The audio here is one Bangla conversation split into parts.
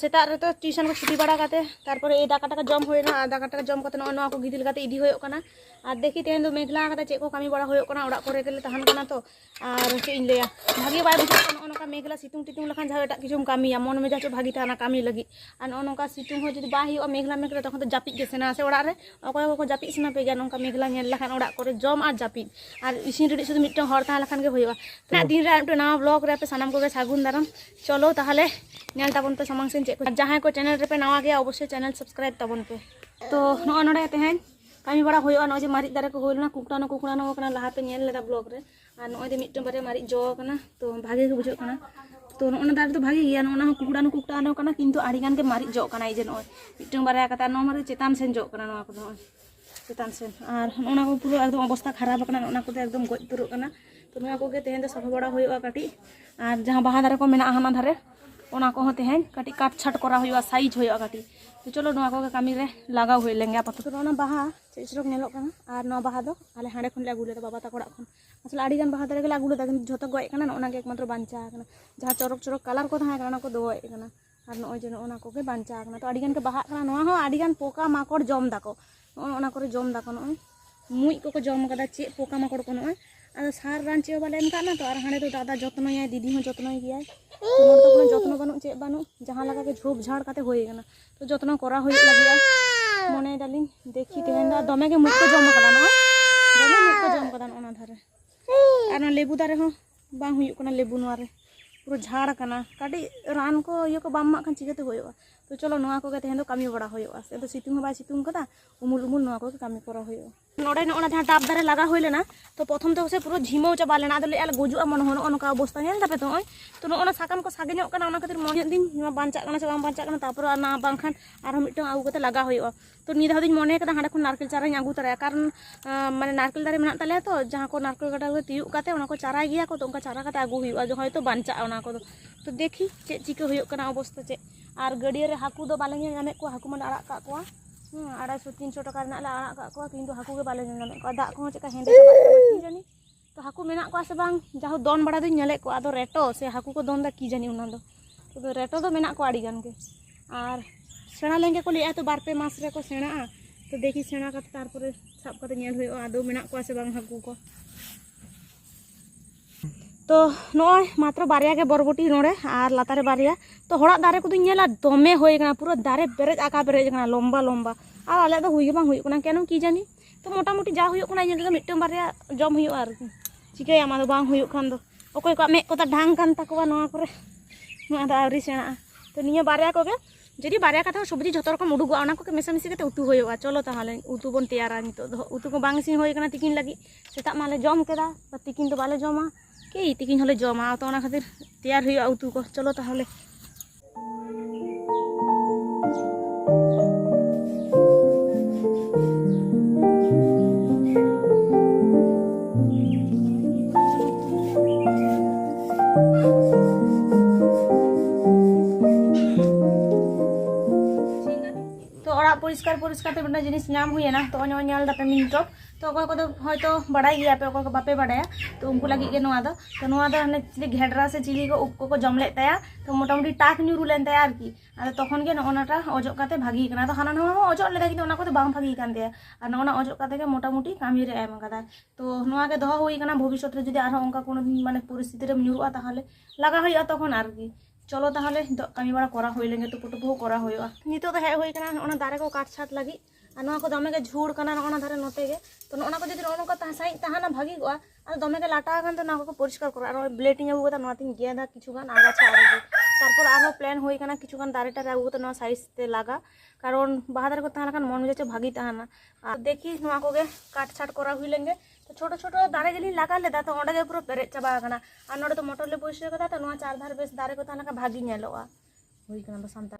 ᱥᱮᱛᱟᱜ ᱨᱮᱛᱚ ᱴᱤᱭᱩᱥᱚᱱ ᱠᱚ ᱪᱷᱩᱴᱤ ᱵᱟᱲᱟ ᱠᱟᱛᱮ ᱛᱟᱨᱯᱚᱨᱮ ᱮ ᱫᱟᱠᱟ ᱴᱟᱠᱟ ᱡᱚᱢ ᱦᱩᱭᱱᱟ ᱟᱨ ᱫᱟᱠᱟ ᱴᱟᱠᱟ ᱡᱚᱢ ᱠᱟᱛᱮ ᱱᱚᱜᱼᱚᱭ ᱱᱚᱣᱟ ᱠᱚ ᱜᱤᱫᱤᱞ ᱠᱟᱛᱮ ᱤᱫᱤ ᱦᱩᱭᱩᱜ ᱠᱟᱱᱟ ᱟᱨ ᱫᱮᱠᱷᱤ ᱛᱮᱦᱮᱧ ᱫᱚ ᱢᱮᱜᱷᱞᱟ ᱠᱟᱫᱟ ᱪᱮᱫ ᱠᱚ ᱠᱟᱹᱢᱤ ᱵᱟᱲᱟ ᱦᱩᱭᱩᱜ ᱠᱟᱱᱟ ᱚᱲᱟᱜ ᱠᱚᱨᱮ ᱜᱮᱞᱮ ᱛᱟᱦᱮᱱ ᱠᱟᱱᱟ ᱛᱚ ᱟᱨ ᱪᱮᱫ ᱤᱧ ᱞᱟᱹᱭᱟ ᱵᱷᱟᱜᱮ ᱵᱟᱭ ᱵᱩᱡᱷᱟᱹᱜ ᱠᱟᱱᱟ ᱱᱚᱜᱼᱚ ᱱᱚᱝᱠᱟ ᱢᱮᱜᱷᱞᱟ ᱥᱤᱛᱩᱝ ᱴᱤᱛᱩᱝ ᱞᱮᱠᱷᱟᱱ ᱡᱟᱦᱟᱸ ᱮᱴᱟᱜ ᱠᱤᱪᱷᱩᱢ ᱠᱟᱹᱢᱤᱭᱟ ᱢᱚᱱ ᱢᱮᱡᱟᱡᱽ ᱵᱷᱟᱜᱮ ᱛᱟᱦᱮᱱᱟ ᱠᱟᱹᱢᱤ ᱞᱟᱹᱜᱤᱫ ᱟᱨ ᱱᱚᱜᱼᱚ ᱱᱚᱝᱠᱟ ᱥᱤᱛᱩᱝ ᱦᱚᱸ ᱡᱩᱫᱤ ᱵᱟᱭ ᱦᱩᱭᱩᱜᱼᱟ ᱢᱮᱜᱷᱞᱟ ᱢᱮᱜᱷᱞᱟ ᱛᱚᱠᱷᱚᱱ ᱫᱚ ᱡᱟᱹᱯᱤᱫ ᱜᱮ ᱥᱮᱱᱟ ᱥᱮ ᱚᱲᱟᱜ ᱨᱮ ᱚᱠᱚᱭ ᱠᱚᱠᱚ ᱡᱟᱹᱯᱤᱫ ᱥᱮᱱᱟ ᱯᱮ ᱜᱮᱭᱟ ᱱᱚᱝᱠᱟ ᱢᱮᱜᱷᱞᱟ ᱧᱮᱞ ᱞᱮᱠᱷᱟᱱ ᱚᱲᱟᱜ ᱠᱚᱨᱮ ᱡᱚᱢ ᱟᱨ ᱡᱟᱹᱯᱤᱫ ᱟᱨ ᱤᱥᱤᱱ ᱨᱮᱰᱤᱡ ᱥᱩᱫᱷᱩ ᱢᱤᱫᱴᱟᱝ ᱦᱚᱲ ᱛᱟᱦᱮᱸ ᱞᱮᱠᱷᱟᱱ ᱜᱮ ᱦᱩᱭᱩᱜᱼᱟ ᱛᱤᱱᱟᱹᱜ ᱫᱤᱱ ᱨᱮ ᱢᱤᱫᱴᱟᱝ ᱱᱟᱣᱟ ᱵᱞᱚᱜ ᱨᱮ ᱟᱯᱮ ᱥᱟᱱᱟᱢ ᱠᱚᱜᱮ ᱥᱟᱹᱜᱩᱱ ᱫᱟᱨᱟᱢ ᱪᱚᱞᱚ ᱛᱟᱦᱚᱞᱮ ᱧᱮᱞ ᱛᱟᱵᱚᱱ ᱯᱮ ᱥᱟᱢᱟᱝ ᱥᱮᱱ ᱪᱮᱫ ᱠᱚ ᱡᱟᱦᱟᱸᱭ ᱠᱚ ᱪᱮᱱᱮᱞ ᱨᱮᱯᱮ ᱱᱟᱣᱟ ᱜᱮᱭᱟ ᱚᱵᱚᱥᱥᱳᱭ ᱪᱮᱱᱮᱞ ᱥᱟᱵᱥᱠᱨᱟᱭᱤᱵ ᱛᱟᱵᱚᱱ ᱯᱮ ᱛᱚ ᱱᱚᱜᱼᱚ ᱱᱚᱰᱮ ᱛᱮᱦᱮᱧ ᱠᱟᱹᱢᱤ ᱵᱟᱲᱟ ᱦᱩᱭᱩᱜᱼᱟ ᱱᱚᱜᱼᱚᱭ ᱡᱮ ᱢᱟᱨᱤᱡ ᱫᱟᱨᱮ ᱠᱚ ᱦᱩᱭ ᱞᱮᱱᱟ ᱠᱩᱠᱲᱟᱱᱚ ᱠᱩᱠᱲᱟᱱᱚ ᱠᱟᱱᱟ ᱞᱟᱦᱟᱯᱮ ᱧᱮᱞ ᱞᱮᱫᱟ ᱵᱞᱚᱜ ᱨᱮ ᱟᱨ ᱱᱚᱜᱼᱚᱭ ᱡᱮ ᱢᱤᱫᱴᱟᱝ ᱵᱟᱨᱭᱟ ᱢᱟᱨᱤᱡ ᱡᱚ ᱠᱟᱱᱟ ᱛᱚ ᱵᱷᱟᱜᱮ ᱜᱮ ᱵᱩᱡᱷᱟᱹᱜ ᱠᱟᱱᱟ ᱛᱚ ᱱᱚᱜᱼᱚᱱᱟ ᱫᱟᱨᱮ ᱫᱚ ᱵᱷᱟᱜᱮ ᱜᱮᱭᱟ ᱱᱚᱜᱼᱚᱱᱟ ᱦᱚᱸ ᱠᱩᱠᱲᱟᱱᱚ ᱠᱩᱠᱲᱟᱱᱚ ᱠᱟᱱᱟ ᱠᱤᱱᱛᱩ ᱟᱹᱰᱤᱜᱟᱱ ᱜᱮ ᱢᱟᱨᱤᱡ ᱡᱚᱜ ᱠᱟᱱᱟ ᱡᱮ ᱱᱚᱜᱼᱚᱭ ᱢᱤᱫᱴᱟᱝ ᱵᱟᱨᱭᱟ ᱠᱟᱛᱮ ᱱᱚᱣᱟ ᱢᱟᱨᱤᱡ ᱪᱮᱛᱟᱱ ᱥᱮᱱ ᱡᱚᱜ ᱠᱟᱱᱟ ᱱᱚᱣᱟ ᱠᱚᱫᱚ ᱱᱚᱜᱼᱚᱭ ᱪᱮᱛᱟᱱ ᱥᱮᱱ ᱟᱨ ᱱᱚᱜᱼᱚᱱᱟ ᱠᱚ ᱯᱩᱨᱟᱹ একদম অবস্থা খারাপ ᱟᱠᱟᱱᱟ ᱱᱚᱜᱼᱚᱱᱟ ᱠᱚᱫᱚ একদম ᱜᱚᱡ ᱯᱩᱨᱟᱹᱜ ᱠᱟᱱᱟ ᱛᱚ ᱱᱚᱣᱟ ᱠᱚᱜᱮ ᱛᱮᱦᱮᱧ ᱫᱚ ᱥᱟᱯᱷᱟ ᱵᱟᱲᱟ ᱦᱩᱭᱩᱜᱼᱟ ᱠᱟᱹᱴᱤᱡ ᱟᱨ ᱡᱟᱦᱟᱸ ᱵᱟᱦᱟ ᱫᱟᱨᱮ ᱠᱚ ᱢᱮᱱᱟᱜᱼᱟ ᱦᱟᱱᱟ ᱫᱷᱟᱨᱮ ᱚᱱᱟ ᱠᱚᱦᱚᱸ ᱛᱮᱦᱮᱧ ᱠᱟᱹᱴᱤᱡ ᱠᱟᱴᱪᱷᱟᱴ ᱠᱚᱨᱟᱣ ᱦᱩᱭᱩᱜᱼᱟ ᱥᱟᱭᱤᱡ ᱦᱩᱭᱩᱜᱼᱟ ᱠᱟᱹᱴᱤᱡ ᱛᱚ ᱪᱚᱞᱚ ᱱᱚᱣᱟ ᱠᱚᱜᱮ ᱠᱟᱹᱢᱤ ᱨᱮ ᱞᱟᱜᱟᱣ ᱦᱩᱭ ᱞᱮᱱ ᱜᱮᱭᱟ ᱟᱯᱟᱛᱚᱛᱚ ᱚᱱᱟ ᱵᱟᱦᱟ ᱪᱮᱫ ᱪᱚᱨᱚᱠ ᱧᱮᱞᱚᱜ ᱠᱟᱱᱟ ᱟᱨ ᱱᱚᱣᱟ ᱵᱟᱦᱟ ᱫᱚ ᱟᱞᱮ ᱦᱟᱸᱰᱮ ᱠᱷᱚᱱ ᱞᱮ ᱟᱹᱜᱩ ᱞᱮᱫᱟ ᱵᱟᱵᱟ ᱛᱟᱠᱚ ᱚᱲᱟᱜ ᱠᱷᱚᱱ ᱟᱥᱚᱞᱮ ᱟᱹᱰᱤ ᱜᱟᱱ ᱵᱟᱦᱟ ᱫᱟᱨᱮ ᱜᱮᱞᱮ ᱟᱹᱜᱩ ᱞᱮᱫᱟ ᱠᱤᱱᱛᱩ ᱡᱷᱚᱛᱚ ᱜᱚᱡ ᱟᱠᱟᱱᱟ ᱱᱚᱜᱼᱚᱱᱟ ᱜᱮ ᱮᱠᱢᱟᱛᱨᱚ ᱵᱟᱧᱪᱟᱣ ᱟᱠᱟᱱᱟ ᱡᱟᱦᱟᱸ ᱪᱚᱨᱚᱠ ᱪᱚᱨᱚᱠ ᱠᱟᱞᱟᱨ ᱠᱚ ᱛᱟᱦᱮᱸ ᱠᱟᱱᱟ ᱚᱱᱟ ᱠᱚ ᱫᱚ ᱜᱚᱡ ᱟᱠᱟᱱᱟ ᱟᱨ ᱱᱚᱜᱼᱚᱭ ᱡᱮ ᱱᱚᱜᱼᱚᱱᱟ ᱠᱚᱜᱮ ᱵᱟᱧᱪᱟᱣ ᱟᱠᱟᱱᱟ ᱛᱚ ᱟᱹᱰᱤ ᱜᱟᱱ ᱜᱮ ᱵᱟᱦᱟᱜ ᱠᱟᱱᱟ ᱱᱚᱣᱟ ᱦᱚᱸ ᱟᱹᱰᱤ ᱜᱟᱱ ᱯᱳᱠᱟ ᱢᱟᱠᱚᱲ ᱡᱚᱢ ᱫᱟᱠᱚ ᱱᱚᱜᱼᱚᱱᱟ ᱠᱚᱨᱮ ᱡᱚᱢ ᱫᱟᱠᱚ ᱱᱚᱜᱼᱚᱭ ᱢᱩᱡ ᱠᱚᱠᱚ ᱡᱚᱢ ᱟᱠᱟᱫᱟ ᱪᱮᱫ ᱯᱳᱠᱟ ᱢᱟᱠᱚᱲ ᱠᱚ ᱱᱚᱜᱼᱚᱭ ᱟᱫᱚ ᱥᱟᱨ ᱨᱟᱱ ᱪᱮᱫ ᱦᱚᱸ ᱵᱟᱞᱮ ᱮᱢ ᱠᱟᱜ ᱱᱟ ᱛᱚ ᱟᱨ ᱦᱟᱸᱰᱮ ᱫᱚ ᱫᱟᱫᱟ ᱡᱚᱛᱱᱚᱭᱟᱭ ᱫᱤᱫᱤ ᱦᱚᱸ ᱡᱚᱛᱱᱚᱭ ᱜᱮᱭᱟᱭ ᱛᱚ ᱱᱚᱰᱮ ᱫᱚ ᱠᱳᱱᱳ ᱡᱚᱛᱱᱚ ᱵᱟᱹᱱᱩᱜ ᱪᱮᱫ ᱵᱟᱹᱱᱩᱜ ᱡᱟᱦᱟᱸ ᱞᱮᱠᱟ ᱜᱮ ᱡᱷᱳᱯ ᱡᱷᱟᱲ ᱠᱟᱛᱮ ᱦᱩᱭ ᱠᱟᱱᱟ ᱛᱚ ᱡᱚᱛᱱᱚ ᱠᱚᱨᱟᱣ ᱦᱩᱭᱩᱜ ᱞᱟᱹᱜᱤᱫᱼᱟ ᱢᱚᱱᱮᱭ ᱫᱟᱞᱤᱧ ᱫᱮᱠᱷᱤ ᱛᱮᱦᱮᱧ ᱫᱚ ᱫᱚᱢᱮ ᱜᱮ ᱢᱩᱠ ᱠᱚ ᱡᱚᱢ ᱠᱟᱫᱟ ᱱᱚᱜᱼᱚᱭ ᱫᱚᱢᱮ ᱢᱩᱠ ᱠᱚ ᱡᱚᱢ ᱠᱟᱫᱟ ᱱᱚᱜᱼᱚ ᱱᱚᱣᱟ ᱫᱷᱟᱨᱮ ᱟᱨ ᱱᱚᱣᱟ ᱞᱮᱵᱩ ᱫᱟᱨᱮ ᱦᱚᱸ ᱵᱟᱝ ᱦᱩᱭᱩᱜ ᱠᱟᱱᱟ ᱞᱮᱵᱩ ᱱᱚᱣᱟ ᱨᱮ पुरो कटी रान को ये को बाम मा चिकाते हो तो चलो ना कोई कमी बड़ा हो तो सीतुंग सीतुंग उमुल उमुल को कमी करा हो ना डाब दारे लगा होना तो प्रथम तो पुरो झिमो चाबा लेना गुजुआ मन हो ना अवस्था नलता तो तो ना साम को सागे खातिर मजे दिन बांचा बांचाखान मिट्ट आगू लगा हो तो निधा दी मन हाँ खुद नारकेल चारा आगू तारे कारण मैं नारकेल दारे मेहनत तो जहाँ को नारकेल गाटा तीयुक चारा गया तो चारा आगू हो जो तो बांचा তো দেখি চে চಿಕೆ হয়কনা অবস্থা চে আর গড়িয়ারে হাকু দ বালিং এ গানে কো হাকু মান আড়াকাক কো হ্যাঁ 250 300 টাকা নালে আড়াকাক কো কিন দু হাকু গে বালিং এ নোক আ দক হ চেকা হেদে চাবাক তনি জানি তো হাকু মেনাক কো আছে বাং জাহো দন বড়া দিন নলে কো আতো রেটো সে হাকু কো দন দা কি জানি উনা দ তো রেটো দ মেনাক কো আড়ি গান গে আর সেনা ল্যাঙ্গে কো লিয়া তো বারপে মাস রে কো সেনা তো দেখি সেনা কা তারপরে সাব কা নিড় হয়ো আতো মেনাক কো আছে বাং হাকু কো ᱛᱚ ᱱᱚᱜᱼᱚᱭ ᱢᱟᱛᱨᱚ ᱵᱟᱨᱭᱟ ᱜᱮ ᱵᱚᱨᱵᱚᱴᱤ ᱱᱚᱰᱮ ᱟᱨ ᱞᱟᱛᱟᱨ ᱨᱮ ᱵᱟᱨᱭᱟ ᱛᱚ ᱦᱚᱲᱟᱜ ᱫᱟᱨᱮ ᱠᱚᱫᱚᱧ ᱧᱮᱞᱟ ᱫᱚᱢᱮ ᱦᱩᱭ ᱟᱠᱟᱱᱟ ᱯᱩᱨᱟᱹ ᱫᱟᱨᱮ ᱵᱮᱨᱮᱡ ᱟᱠᱟ ᱵᱮᱨᱮᱡ ᱟᱠᱟᱱᱟ ᱞᱚᱢᱵᱟ ᱞᱚᱢᱵᱟ ᱟᱨ ᱟᱞᱮᱭᱟᱜ ᱫᱚ ᱦᱩᱭ ᱜᱮ ᱵᱟᱝ ᱦᱩᱭᱩᱜ ᱠᱟᱱᱟ ᱠᱮᱱ ᱠᱤ ᱡᱟᱹᱱᱤ ᱛᱚ ᱢᱚᱴᱟᱢᱩᱴᱤ ᱡᱟ ᱦᱩᱭᱩᱜ ᱠᱟᱱᱟ ᱤᱱᱟᱹ ᱛᱮᱜᱮ ᱢᱤᱫᱴᱟᱝ ᱵᱟᱨᱭᱟ ᱡᱚᱢ ᱦᱩᱭᱩᱜᱼᱟ ᱟᱨᱠᱤ ᱪᱤᱠᱟᱹᱭᱟ ᱚᱱᱟ ᱫᱚ ᱵᱟᱝ ᱦᱩᱭᱩᱜ ᱠᱷᱟᱱ ᱫᱚ ᱚᱠᱚᱭ ᱠᱚᱣᱟᱜ ᱢᱮᱫ ᱠᱚᱫᱚ ᱰᱷᱟᱝ ᱠᱟᱱ ᱛᱟᱠᱚᱣᱟ ᱱᱚᱣᱟ ᱠᱚᱨᱮ ᱱᱚᱣᱟ ᱫᱚ ᱟᱹᱣᱨᱤ ᱥᱮᱬᱟᱜᱼᱟ ᱛᱚ ᱱᱤᱭᱟᱹ ᱵᱟᱨᱭᱟ ᱠᱚᱜᱮ যদি বারিয়া কথা সবজি যত রকম উডুগুয়া ওনা কোকে মেশামেশি কাতে উতু হইবা চলো তাহলে উতু বন তৈয়ারা নিতো উতু কো বাং সিন হই কানা তিকিন লাগি সেটা মালে জম কেদা বা তিকিন তো বালে জমা ᱠᱮ ᱛᱤᱠᱤᱧ ᱦᱚᱞᱮ ᱡᱚᱢᱟ ᱛᱚ ᱚᱱᱟ ᱠᱷᱟᱹᱛᱤᱨ ᱛᱮᱭᱟᱨ ᱦᱩᱭᱩᱜᱼᱟ ᱩᱛᱩ ᱠᱚ ᱪᱚᱞᱚ ᱛᱟᱦᱚᱞᱮ ᱯᱚᱨᱤᱥᱠᱟᱨ ᱛᱮ ᱢᱤᱫᱴᱟᱝ ᱡᱤᱱᱤᱥ ᱧᱟᱢ ᱦᱩᱭᱮᱱᱟ ᱛᱚ ᱚᱱᱟ ᱧᱮᱞ ᱫᱟᱯᱮ ᱢᱤᱱᱴᱚᱯ ᱛᱚ ᱚᱠᱚᱭ ᱠᱚᱫᱚ ᱦᱚᱭᱛᱚ ᱵᱟᱲᱟᱭ ᱜᱮᱭᱟ ᱯᱮ ᱚᱠᱚᱭ ᱠᱚ ᱵᱟᱯᱮ ᱵᱟᱲᱟᱭᱟ ᱛᱚ ᱩᱱᱠᱩ ᱞᱟᱹᱜᱤᱫ ᱜᱮ ᱱᱚᱣᱟ ᱫᱚ ᱛᱚ ᱱᱚᱣᱟ ᱫᱚ ᱦᱟᱱᱮ ᱪᱤᱞᱤ ᱜᱷᱮᱰᱨᱟ ᱥᱮ ᱪᱤᱞᱤ ᱠᱚ ᱩᱵ ᱠᱚᱠᱚ ᱡᱚᱢ ᱞᱮᱫ ᱛᱟᱭᱟ ᱛᱚ ᱢᱚᱴᱟᱢᱩᱴᱤ ᱴᱟᱠ ᱧᱩᱨᱩ ᱞᱮᱱ ᱛᱟᱭᱟ ᱟᱨᱠᱤ ᱟᱫᱚ ᱛᱚᱠᱷᱚᱱ ᱜᱮ ᱱᱚᱜᱼᱚ ᱱᱟᱴᱟ ᱚᱡᱚᱜ ᱠᱟᱛᱮ ᱵᱷᱟᱜᱤ ᱠᱟᱱᱟ ᱛᱚ ᱦᱟᱱᱟ ᱱᱟᱣᱟ ᱦᱚᱸ ᱚᱡᱚᱜ ᱞᱮᱫᱟ ᱠᱤᱱᱛᱩ ᱚᱱᱟ ᱠᱚᱫᱚ ᱵᱟᱝ ᱵᱷᱟᱜᱤ ᱠᱟᱱ ᱛᱟᱭᱟ ᱟᱨ ᱱᱚᱜᱼᱚ ᱱᱟ ᱚᱡᱚᱜ ᱠᱟᱛᱮ ᱜᱮ ᱢᱚᱴᱟᱢᱩᱴᱤ ᱠᱟᱹᱢᱤ ᱨᱮ ᱮᱢ ᱟᱠᱟᱫᱟᱭ ᱛᱚ ᱱᱚᱣᱟ ᱜᱮ ᱫᱚᱦᱚ ᱦᱩᱭ ᱟᱠᱟᱱᱟ ᱵᱷᱚᱵᱤষ্ᱚᱛ ᱨᱮ ᱡᱩᱫᱤ ᱟᱨᱦᱚᱸ ᱚᱱᱠᱟ ᱠᱳᱱᱳ ᱢᱟᱱᱮ ᱯᱚᱨᱤᱥᱛᱷᱤᱛᱤ ᱨᱮᱢ ᱧᱩᱨᱩᱜᱼᱟ ᱛᱟᱦᱚᱞে ᱞᱟᱜᱟ ᱦᱩᱭᱩᱜᱼᱟ ᱛᱚᱠᱷᱚᱱ ᱟᱨᱠᱤ ᱪᱚᱞᱚ ᱛᱟᱦᱚᱞᱮ ᱱᱤᱛᱚᱜ ᱠᱟᱹᱢᱤ ᱵᱟᱲᱟ ᱠᱚᱨᱟ ᱦᱩᱭ ᱞᱮᱱ ᱜᱮ ᱛᱩᱯᱩ ᱴᱩᱯᱩ ᱠᱚᱨᱟ ᱦᱩᱭᱩᱜᱼᱟ ᱱᱤᱛᱚᱜ ᱫᱚ ᱦᱮᱡ ᱦᱩᱭ ᱠᱟᱱᱟ ᱚᱱᱟ ᱫᱟᱨᱮ ᱠᱚ ᱠᱟᱴ ᱪᱷᱟᱴ ᱞᱟᱹᱜᱤᱫ ᱟᱨ ᱱᱚᱣᱟ ᱠᱚ ᱫᱚᱢᱮ ᱜᱮ ᱡᱷᱩᱲ ᱠᱟᱱᱟ ᱱᱚᱜᱼᱚᱱᱟ ᱫᱷᱟᱨᱮ ᱱᱚᱛᱮ ᱜᱮ ᱛᱚ ᱱᱚᱜᱼᱚᱱᱟ ᱠᱚ ᱡᱩᱫᱤ ᱱᱚᱜᱼᱚ ᱱᱚᱝᱠᱟ ᱥᱟᱺᱦᱤᱡ ᱛᱟᱦᱮᱱᱟ ᱵᱷᱟᱹᱜᱤ ᱠᱚᱜᱼᱟ ᱟᱨ ᱫᱚᱢᱮ ᱜᱮ ᱞᱟᱴᱟ ᱟᱠᱟᱱ ᱛᱮ ᱱᱚᱣᱟ ᱠᱚ ᱯᱚᱨᱤᱥᱠᱟᱨ ᱠᱚᱨᱟ ᱟᱨ ᱵᱞᱮᱴᱤᱧ ᱟᱹᱜᱩ ᱠᱟᱫᱟ ᱱᱚᱣᱟᱛᱤᱧ ᱜᱮᱫᱟ ᱠᱤᱪᱷᱩ ᱜᱟᱱ ᱟᱜᱟᱪᱷᱟ ᱟᱨ তারপর আরও প্ল্যান হয়ে কানা কিছুক্ষণ দাঁড়ে টারে আগুতে নয় সাইজতে লাগা কারণ বাহাদার করতে হানা মন যাচ্ছে ভাগি তাহানা আর দেখি নয়া কোগে কাট ছাট করা হুই লেগে তো ছোট ছোট দাঁড়ে গেলি লাগা লেদা তো ওটা পুরো পেরেজ চাবা কানা আর নোটে তো মোটর লে বসে কথা তো নয়া চার ধার বেশ দাঁড়ে কথা হানা ভাগি নেলোয়া হুই কানা তো সান্তা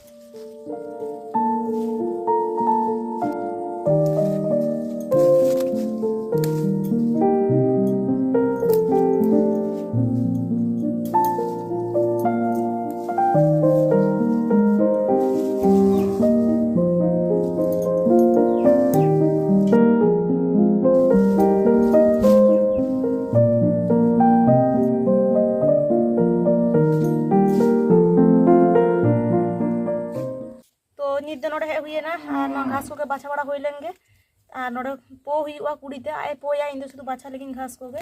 ᱱᱤᱛ ᱫᱚ ᱱᱚᱰᱮ ᱦᱮᱡ ᱦᱩᱭᱮᱱᱟ ᱟᱨ ᱱᱚᱣᱟ ᱜᱷᱟᱥ ᱠᱚᱜᱮ ᱵᱟᱪᱷᱟ ᱵᱟᱲᱟ ᱦᱩᱭ ᱞᱮᱱ ᱜᱮ ᱟᱨ ᱱᱚᱰᱮ ᱯᱚ ᱦᱩᱭᱩᱜᱼᱟ ᱠᱩᱲᱤᱛᱮ ᱟᱡ ᱯᱚᱭᱟ ᱤᱧ ᱫᱚ ᱥᱩᱫᱷᱩ ᱵᱟᱪᱷᱟ ᱞᱟᱹᱜᱤᱫ ᱜᱷᱟᱥ ᱠᱚᱜᱮ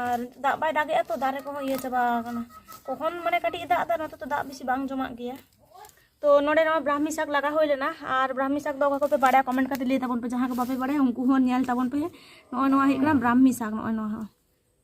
ᱟᱨ ᱫᱟᱜ ᱵᱟᱭ ᱫᱟᱜᱮᱜᱼᱟ ᱛᱚ ᱫᱟᱨᱮ ᱠᱚᱦᱚᱸ ᱤᱭᱟᱹ ᱪᱟᱵᱟ ᱟᱠᱟᱱᱟ ᱠᱚᱠᱷᱚᱱ ᱢᱟᱱᱮ ᱠᱟᱹᱴᱤᱡ ᱫᱟᱜ ᱮᱫᱟ ᱱᱚᱛᱮ ᱛᱚ ᱫᱟᱜ ᱵᱮᱥᱤ ᱵᱟᱝ ᱡᱚᱢᱟᱜ ᱜᱮᱭᱟ ᱛᱚ ᱱᱚᱰᱮ ᱱᱚᱣᱟ ᱵᱨᱟᱦᱢᱤ ᱥᱟᱠ ᱞᱟᱜᱟ ᱦᱩᱭ ᱞᱮᱱᱟ ᱟᱨ ᱵᱨᱟᱦᱢᱤ ᱥᱟᱠ ᱫᱚ ᱚᱠᱟ ᱠᱚᱯᱮ ᱵᱟᱲᱟᱭᱟ ᱠᱚᱢᱮᱱᱴ ᱠᱟᱛᱮ ᱞᱟᱹᱭ ᱛᱟᱵᱚᱱ ᱯᱮ ᱡᱟᱦᱟᱸ ᱠᱚ ᱵᱟᱯᱮ ᱵᱟᱲᱟᱭᱟ ᱩᱱᱠᱩ ᱦᱚᱸ ᱧᱮᱞ ᱛᱟᱵᱚᱱ ᱯᱮ ᱱᱚᱜᱼᱚᱭ ᱱᱚᱣᱟ ᱦᱩᱭᱩᱜ ᱠᱟᱱᱟ ᱵᱨᱟᱦᱢᱤ ᱥᱟᱠ ᱱᱚᱜᱼᱚᱭ ᱱᱚᱣᱟ ᱦᱚᱸ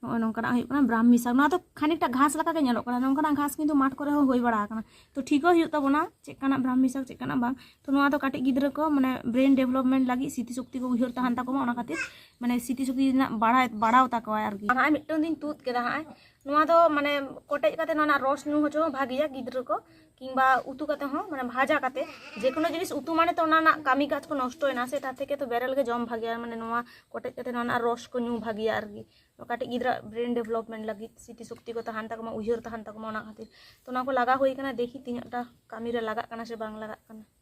ᱱᱚᱜᱼᱚᱭ ᱱᱚᱝᱠᱟᱱᱟᱜ ᱦᱩᱭᱩᱜ ᱠᱟᱱᱟ ᱵᱨᱟᱦᱢᱤ ᱥᱟᱠ ᱱᱚᱣᱟ ᱫᱚ ᱠᱷᱟনিᱠᱴᱟ ᱜᱷᱟᱥ ᱞᱮᱠᱟᱜᱮ ᱧᱮᱞᱚᱜ ᱠᱟᱱᱟ ᱱᱚᱝᱠᱟᱱᱟᱜ ᱜᱷᱟᱥ ᱠᱤᱱᱛᱩ ᱢᱟᱴ ᱠᱚᱨᱮ ᱦᱚᱸ ᱦᱩᱭ ᱵᱟᱲᱟ ᱟᱠᱟᱱᱟ ᱛᱚ ᱴᱷᱤᱠᱟᱹ ᱦᱩᱭᱩᱜ ᱛᱟᱵᱚᱱᱟ ᱪᱮᱫᱠᱟᱱᱟᱜ ᱵᱨᱟᱦᱢᱤ ᱥᱟᱠ ᱪᱮᱫᱠᱟᱱᱟᱜ ᱵᱟᱝ ᱛᱚ ᱱᱚᱣᱟ ᱫᱚ ᱠᱟᱹᱴᱤᱡ ᱜᱤᱫᱽᱨᱟᱹ ᱠᱚ ᱢᱟᱱᱮ ᱵᱨᱮᱱ ᱰᱮᱵᱷᱞᱚᱯᱢᱮᱱᱴ ᱞᱟᱹᱜᱤᱫ ᱥᱤᱛᱤ ᱥᱚᱠᱛᱤ ᱠᱚ ᱩᱭᱦᱟᱹᱨ ᱛᱟᱦᱮᱱ ᱛᱟᱠᱚ ᱢᱟ ᱚᱱᱟ ᱠᱷᱟᱹᱛᱤᱨ ᱢᱟᱱᱮ ᱥᱤᱛᱤ ᱥᱚᱠᱛᱤ ᱨᱮᱱᱟᱜ ᱵᱟᱲᱟᱭ ᱵᱟᱲᱟᱣ ᱛᱟᱠᱚᱣᱟᱭ ᱟᱨᱠᱤ ᱱᱚᱜᱼᱚᱭ ᱢᱤᱫᱴᱟᱝ ᱫᱤᱱ ᱛᱩᱫ ᱠᱮᱫᱟ ᱦᱟᱸᱜ ᱱᱚᱣᱟ ᱫᱚ ᱢᱟᱱᱮ ᱠᱚᱴᱮᱡ ᱠᱟᱛᱮ ᱱᱚᱣᱟ ᱨᱚᱥ ᱧᱩ ᱦᱚᱪᱚ ᱦᱚᱸ ᱵᱷᱟᱜᱮᱭᱟ ᱜᱤᱫᱽᱨᱟᱹ ᱠᱚ কিংবা উতু কাতে হ্যাঁ ᱢᱟᱱᱮ ভাজা কাতে যে কোনো জিনিস উতু মানে তো না কামি কাজ কো নষ্ট হয় না সেটা থেকে তো বেরেলকে জম ভাগিয়া মানে নোয়া কটেজ কাতে না রস কো নিউ ভাগিয়া আর কি डेवलपमेंट लगे सीटी शक्ति को उहर तहन तक खातिर तो लगा हुई देखी तीन कमी लगाना से बांग लगा